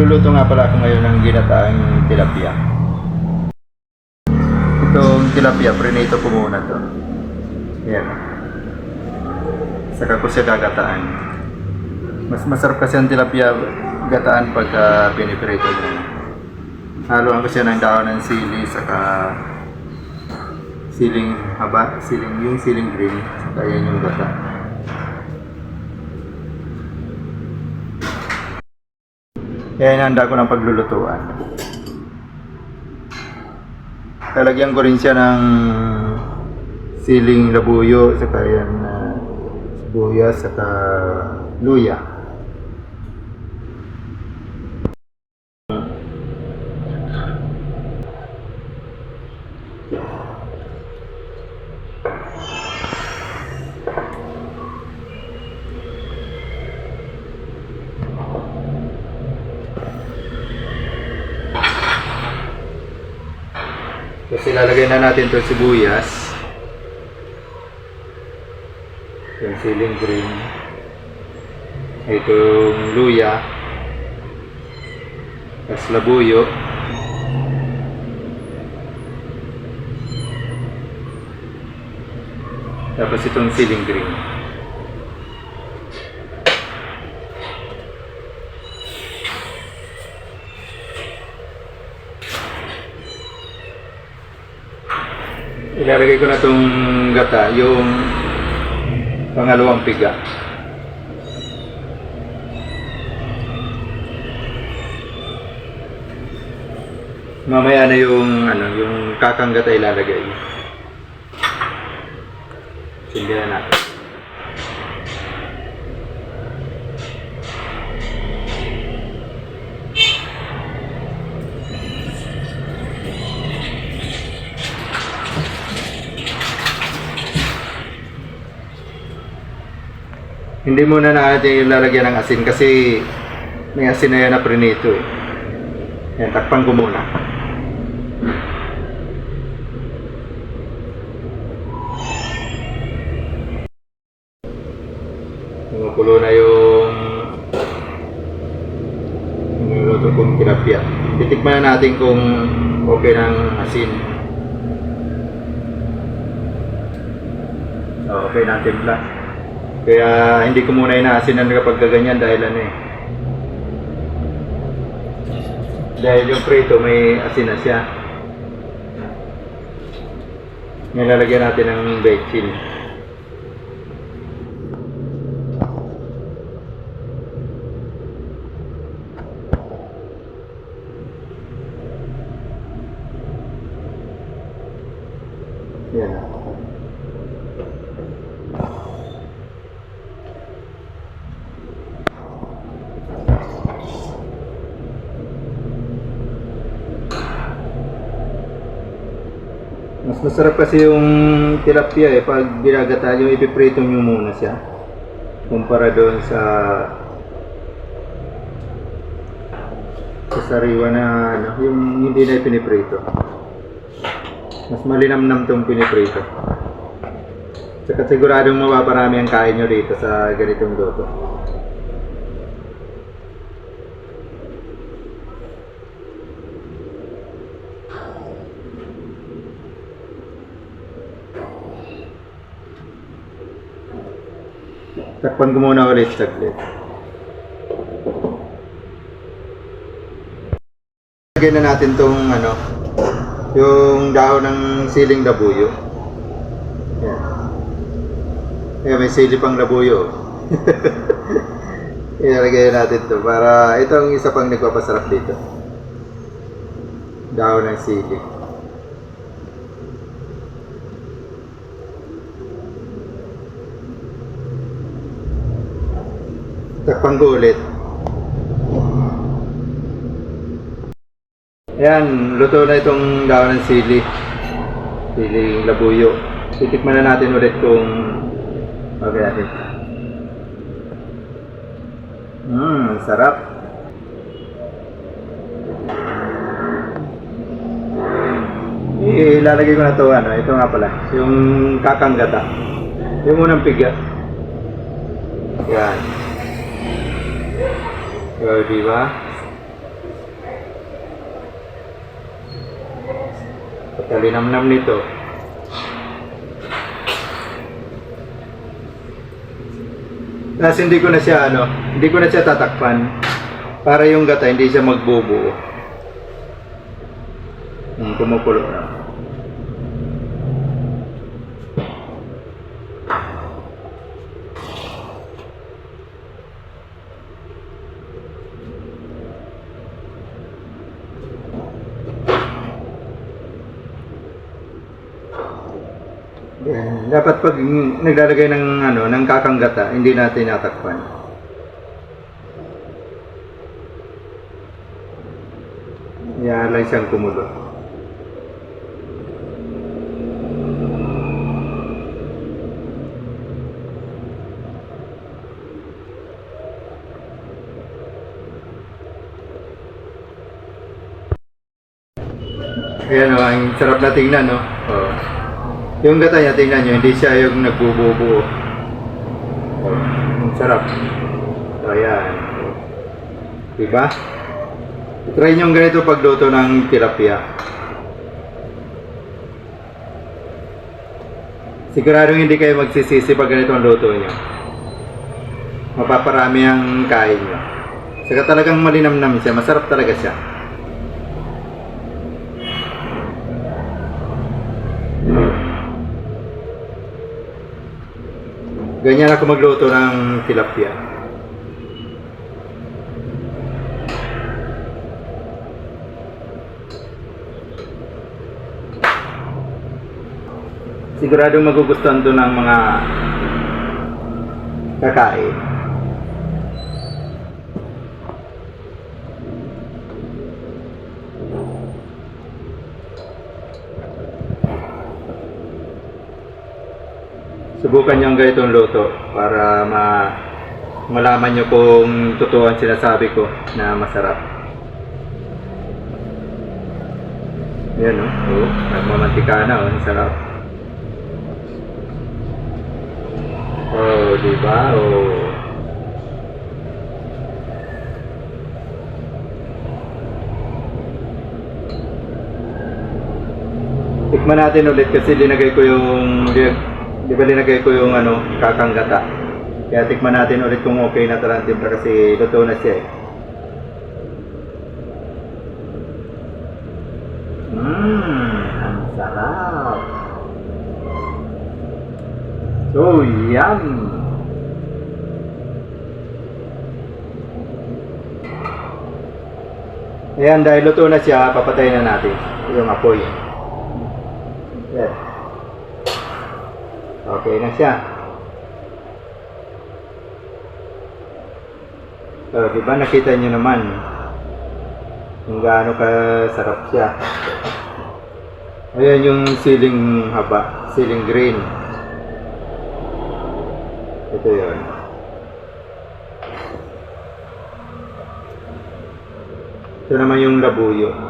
Magluluto nga pala ako ngayon ng ginataang tilapia. Itong tilapia, prinito ko muna to. Yan. Saka ko siya gagataan. Mas masarap kasi ang tilapia gataan pagka piniprito mo. Haluan ko siya ng daon ng sili, saka siling haba, siling yung siling green, saka yan yung gata. Kaya inanda ko ng paglulutuan. Lalagyan ko rin siya ng siling labuyo, saka yan na sibuyas, saka luya. Tapos ilalagay na natin itong sibuyas. Yung siling green. Itong luya. Tapos labuyo. Tapos itong siling green. Ilalagay ko na itong gata, yung pangalawang piga. Mamaya na yung ano, yung kakang gata ilalagay. Sindihan natin. Hindi muna natin ilalagyan ng asin kasi may asin na yan na prinito eh. Yan, takpan ko muna. Kumukulo na yung niluluto kong tilapia. Titikman na natin kung okay ng asin. Oh, okay ang timpla. Kaya hindi ko muna inaasinan kapag ganyan dahil ano eh. Dahil yung prito may asin na siya. Nilalagyan natin ng bechin. Yan. Mas masarap kasi yung tilapia eh, pag ginagata yung ipiprito nyo muna siya. Kumpara doon sa sa sariwa na ano, yung hindi na piniprito. Mas malinamnam tong piniprito. Saka siguradong mapaparami ang kain nyo dito sa ganitong luto. Takpan ko muna ulit saglit. Lagyan na natin tong ano, yung dahon ng siling labuyo. Yan. Ayan, may sili pang labuyo. Ilalagay natin to para ito ang isa pang nagpapasarap dito. Dahon ng sili. Takpan ko ulit. Ayan, luto na itong dahon ng sili. Siling labuyo. Titikman na natin ulit kung okay natin. Mmm, sarap. Ilalagay ko na to ano, ito nga pala, yung kakanggata. Yung unang pigya. Yan. O, di ba? Patalinamnam nito. Tapos hindi ko na siya ano, hindi ko na siya tatakpan para yung gata hindi siya magbubuo. Hmm, kumukulo na. Dapat pag naglalagay ng ano, ng kakanggata, hindi natin natakpan. Lang siyang kumulo. Ayan o, ang sarap na tingnan, no? Oh. Yung gata niya, tingnan nyo, hindi siya yung nagbubuo-buo. Oh, ang sarap. So, ayan. Diba? Try nyo ganito pagluto ng tilapia. Siguradong hindi kayo magsisisi pag ganito ang luto nyo. Mapaparami ang kain nyo. Saka talagang malinamnam siya, masarap talaga siya. Ganyan ako magluto ng tilapia. Siguradong magugustuhan to ng mga kakain. Subukan nyo ang ganitong luto para ma malaman nyo kung totoo ang sinasabi ko na masarap. Yan o. Oh. Nagmamantika na. Oh. Ang sarap. Oh, di ba? Oh. Tikman natin ulit kasi linagay ko yung di ba linagay ko yung ano, kakanggata. Kaya tikman natin ulit kung okay na talagang timpla kasi luto na siya eh. Mmm, ang sarap. So, yum! Ayan, dahil luto na siya, papatayin na natin yung apoy. Yan. Okay na siya. So, di ba nakita nyo naman kung gaano kasarap siya. Ayan yung siling haba, siling green. Ito yun. Ito naman yung labuyo.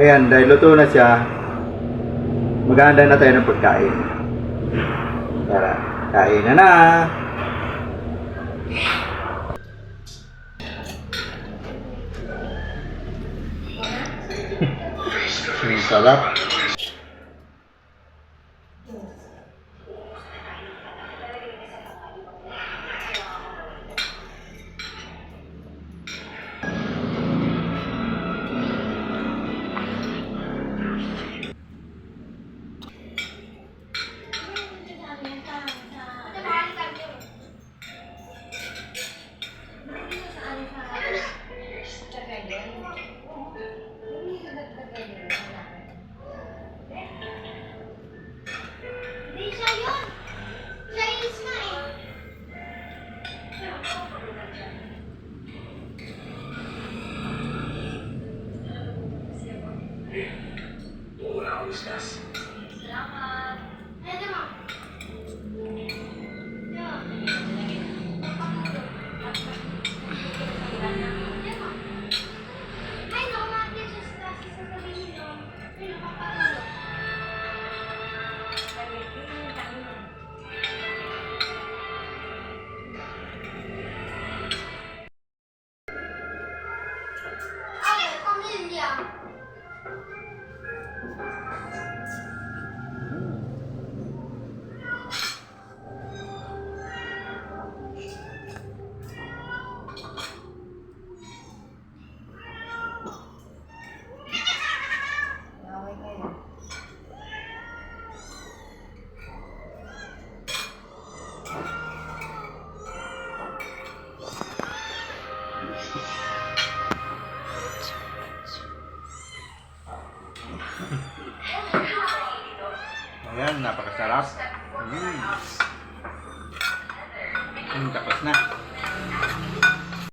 Ayan, dahil luto na siya, maghahanda na tayo ng pagkain. Tara, kain na na! Ang sarap. Ayan,